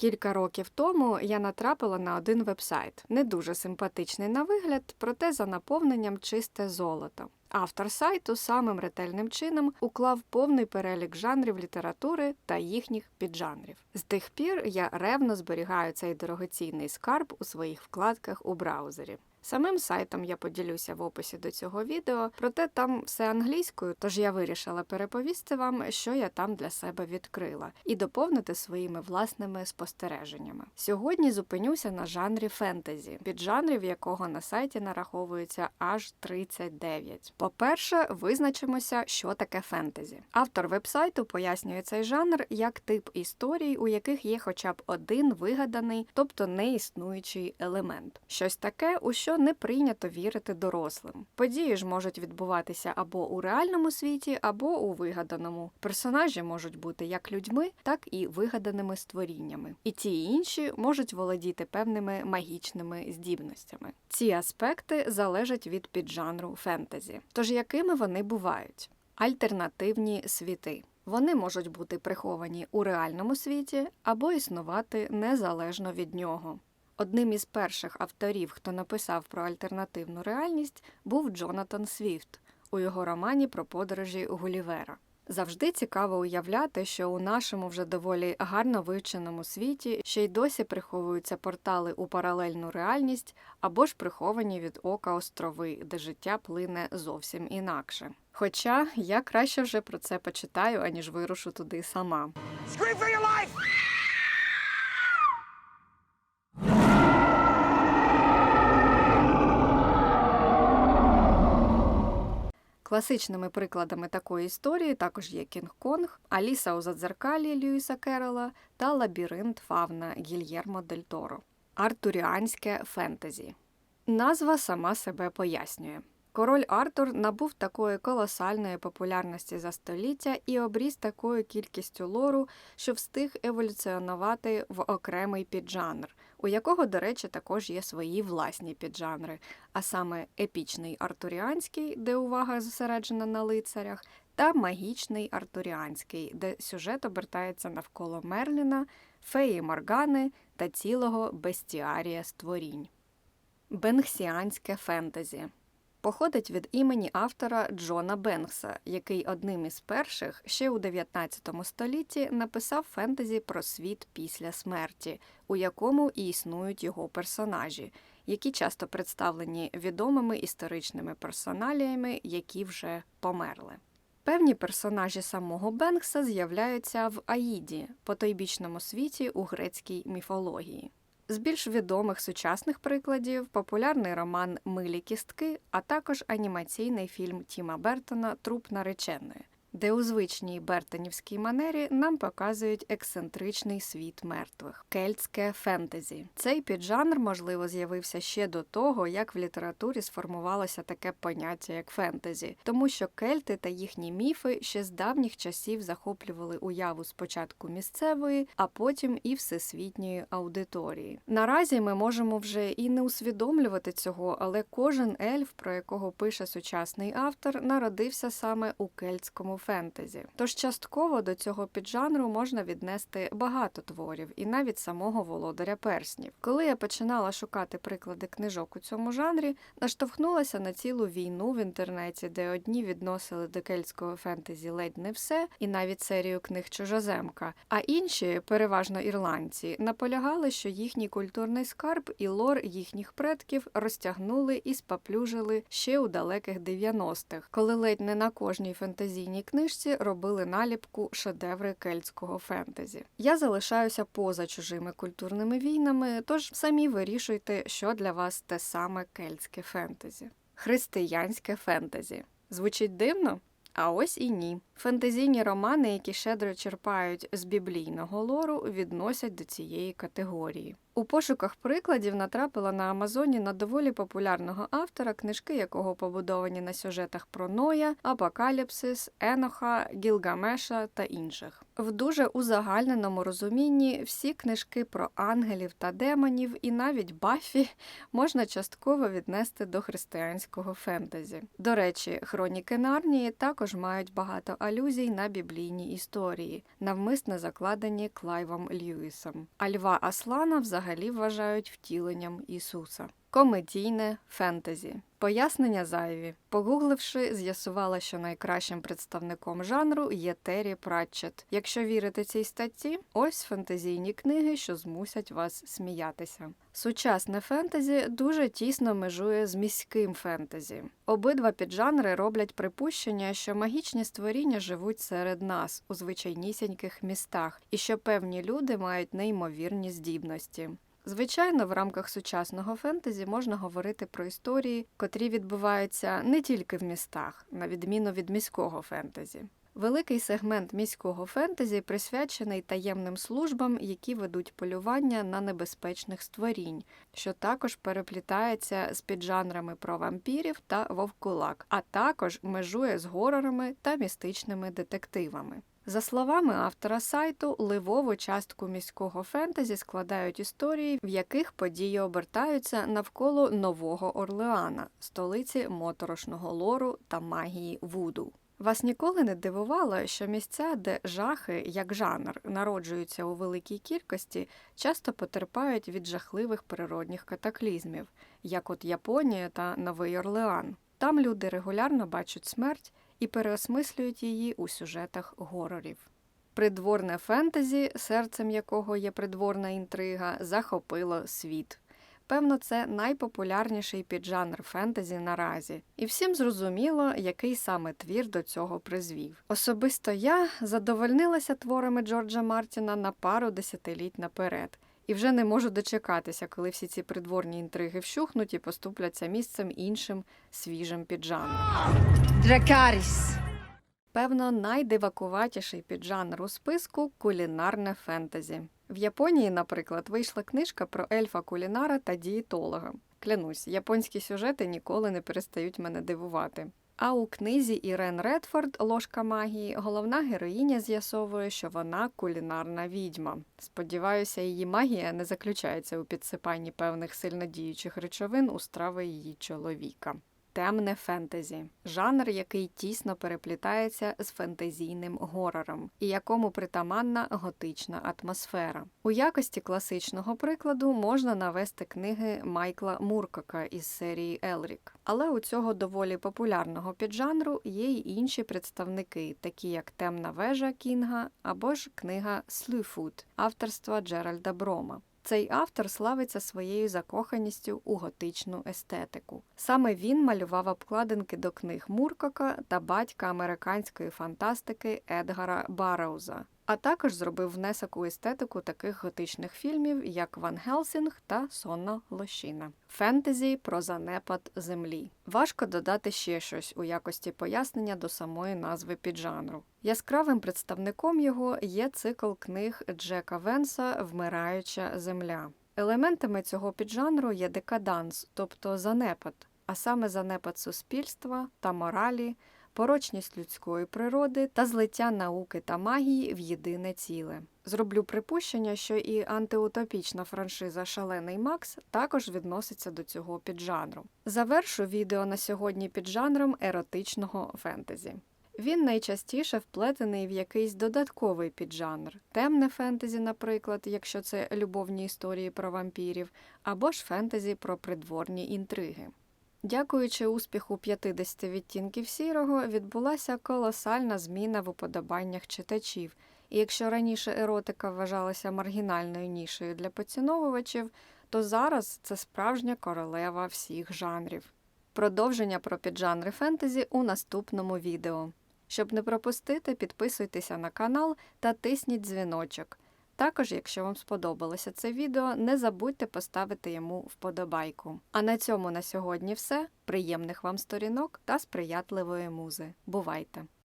Кілька років тому я натрапила на один вебсайт, не дуже симпатичний на вигляд, проте за наповненням чисте золото. Автор сайту самим ретельним чином уклав повний перелік жанрів літератури та їхніх піджанрів. З тих пір я ревно зберігаю цей дорогоцінний скарб у своїх вкладках у браузері. Самим сайтом я поділюся в описі до цього відео, проте там все англійською, тож я вирішила переповісти вам, що я там для себе відкрила, і доповнити своїми власними спостереженнями. Сьогодні зупинюся на жанрі фентезі, піджанрів якого на сайті нараховується аж 39. По-перше, визначимося, що таке фентезі. Автор вебсайту пояснює цей жанр як тип історій, у яких є хоча б один вигаданий, тобто неіснуючий елемент. Щось таке, у що не прийнято вірити дорослим. Події ж можуть відбуватися або у реальному світі, або у вигаданому. Персонажі можуть бути як людьми, так і вигаданими створіннями. І ті і інші можуть володіти певними магічними здібностями. Ці аспекти залежать від піджанру фентезі. Тож якими вони бувають? Альтернативні світи. Вони можуть бути приховані у реальному світі або існувати незалежно від нього. Одним із перших авторів, хто написав про альтернативну реальність, був Джонатан Свіфт у його романі про подорожі Гулівера. Завжди цікаво уявляти, що у нашому вже доволі гарно вивченому світі ще й досі приховуються портали у паралельну реальність або ж приховані від ока острови, де життя плине зовсім інакше. Хоча я краще вже про це почитаю, аніж вирушу туди сама. For your life! Класичними прикладами такої історії також є Кінг-Конг, Аліса у Задзеркалі Льюіса Керрола та Лабіринт Фавна Гільєрмо Дель Торо. Артуріанське фентезі. Назва сама себе пояснює. Король Артур набув такої колосальної популярності за століття і обріз такою кількістю лору, що встиг еволюціонувати в окремий піджанр, у якого, до речі, також є свої власні піджанри, а саме епічний артуріанський, де увага зосереджена на лицарях, та магічний артуріанський, де сюжет обертається навколо Мерліна, феї Моргани та цілого бестіарія створінь. Бенгсіанське фентезі походить від імені автора Джона Бенкса, який одним із перших ще у 19 столітті написав фентезі про світ після смерті, у якому і існують його персонажі, які часто представлені відомими історичними персоналіями, які вже померли. Певні персонажі самого Бенкса з'являються в Аїді, потойбічному світі у грецькій міфології. З більш відомих сучасних прикладів популярний роман Милі кістки, а також анімаційний фільм Тіма Бертона Труп нареченої, де у звичній бертонівській манері нам показують ексцентричний світ мертвих кельтське фентезі. Цей піджанр, можливо, з'явився ще до того, як в літературі сформувалося таке поняття як фентезі, тому що кельти та їхні міфи ще з давніх часів захоплювали уяву спочатку місцевої, а потім і всесвітньої аудиторії. Наразі ми можемо вже і не усвідомлювати цього, але кожен ельф, про якого пише сучасний автор, народився саме у кельтському фентезі. Тож частково до цього піджанру можна віднести багато творів і навіть самого володаря перснів. Коли я починала шукати приклади книжок у цьому жанрі, наштовхнулася на цілу війну в інтернеті, де одні відносили до кельтського фентезі ледь не все, і навіть серію книг Чужоземка, а інші, переважно ірландці, наполягали, що їхній культурний скарб і лор їхніх предків розтягнули і спаплюжили ще у далеких 90-х, коли ледь не на кожній фентезійній книжці робили наліпку шедеври кельтського фентезі. Я залишаюся поза чужими культурними війнами, тож самі вирішуйте, що для вас те саме кельтське фентезі. Християнське фентезі. Звучить дивно? А ось і ні. Фентезійні романи, які щедро черпають з біблійного лору, відносять до цієї категорії. У пошуках прикладів натрапила на Амазоні на доволі популярного автора, книжки якого побудовані на сюжетах про Ноя, Апокаліпсис, Еноха, Гілгамеша та інших. В дуже узагальненому розумінні всі книжки про ангелів та демонів і навіть Баффі можна частково віднести до християнського фентезі. До речі, хроніки Нарнії також мають багато алюзій на біблійні історії, навмисне закладені Клайвом Льюісом. А Льва Аслана взагалі вважають втіленням Ісуса. Комедійне фентезі. Пояснення зайві. Погугливши, з'ясувала, що найкращим представником жанру є Террі Пратчет. Якщо вірити цій статті, ось фентезійні книги, що змусять вас сміятися. Сучасне фентезі дуже тісно межує з міським фентезі. Обидва піджанри роблять припущення, що магічні створіння живуть серед нас у звичайнісіньких містах, і що певні люди мають неймовірні здібності. Звичайно, в рамках сучасного фентезі можна говорити про історії, котрі відбуваються не тільки в містах, на відміну від міського фентезі. Великий сегмент міського фентезі присвячений таємним службам, які ведуть полювання на небезпечних створінь, що також переплітається з піджанрами про вампірів та вовкулак, а також межує з горорами та містичними детективами. За словами автора сайту, ливову частку міського фентезі складають історії, в яких події обертаються навколо Нового Орлеана, столиці моторошного лору та магії Вуду. Вас ніколи не дивувало, що місця, де жахи, як жанр, народжуються у великій кількості, часто потерпають від жахливих природних катаклізмів, як от Японія та Новий Орлеан. Там люди регулярно бачать смерть і переосмислюють її у сюжетах горорів. Придворне фентезі, серцем якого є придворна інтрига, захопило світ. Певно, це найпопулярніший піджанр фентезі наразі, і всім зрозуміло, який саме твір до цього призвів. Особисто я задовольнилася творами Джорджа Мартіна на пару десятиліть наперед. І вже не можу дочекатися, коли всі ці придворні інтриги вщухнуть і поступляться місцем іншим свіжим піджанром. Дракаріс. Певно, найдивакуватіший піджанр у списку кулінарне фентезі. В Японії, наприклад, вийшла книжка про ельфа кулінара та дієтолога. Клянусь, японські сюжети ніколи не перестають мене дивувати. А у книзі Ірен Редфорд Ложка магії головна героїня з'ясовує, що вона кулінарна відьма. Сподіваюся, її магія не заключається у підсипанні певних сильнодіючих речовин у страви її чоловіка. Темне фентезі жанр, який тісно переплітається з фентезійним горором, і якому притаманна готична атмосфера. У якості класичного прикладу можна навести книги Майкла Муркака із серії Елрік. Але у цього доволі популярного піджанру є й інші представники, такі як Темна вежа Кінга або ж книга Слюфут авторства Джеральда Брома. Цей автор славиться своєю закоханістю у готичну естетику. Саме він малював обкладинки до книг Муркока та батька американської фантастики Едгара Барроуза, а також зробив внесок у естетику таких готичних фільмів, як Ван Хелсінг та Сонна лощина. Фентезі про занепад землі. Важко додати ще щось у якості пояснення до самої назви піджанру. Яскравим представником його є цикл книг Джека Венса Вмираюча земля. Елементами цього піджанру є декаданс, тобто занепад, а саме занепад суспільства та моралі, порочність людської природи та злиття науки та магії в єдине ціле. Зроблю припущення, що і антиутопічна франшиза Шалений Макс також відноситься до цього піджанру. Завершу відео на сьогодні піджанром еротичного фентезі. Він найчастіше вплетений в якийсь додатковий піджанр, темне фентезі, наприклад, якщо це любовні історії про вампірів, або ж фентезі про придворні інтриги. Дякуючи успіху 50 відтінків сірого, відбулася колосальна зміна в уподобаннях читачів. І якщо раніше еротика вважалася маргінальною нішею для поціновувачів, то зараз це справжня королева всіх жанрів. Продовження про піджанри фентезі у наступному відео. Щоб не пропустити, підписуйтеся на канал та тисніть дзвіночок. Також, якщо вам сподобалося це відео, не забудьте поставити йому вподобайку. А на цьому на сьогодні все. Приємних вам сторінок та сприятливої музи. Бувайте!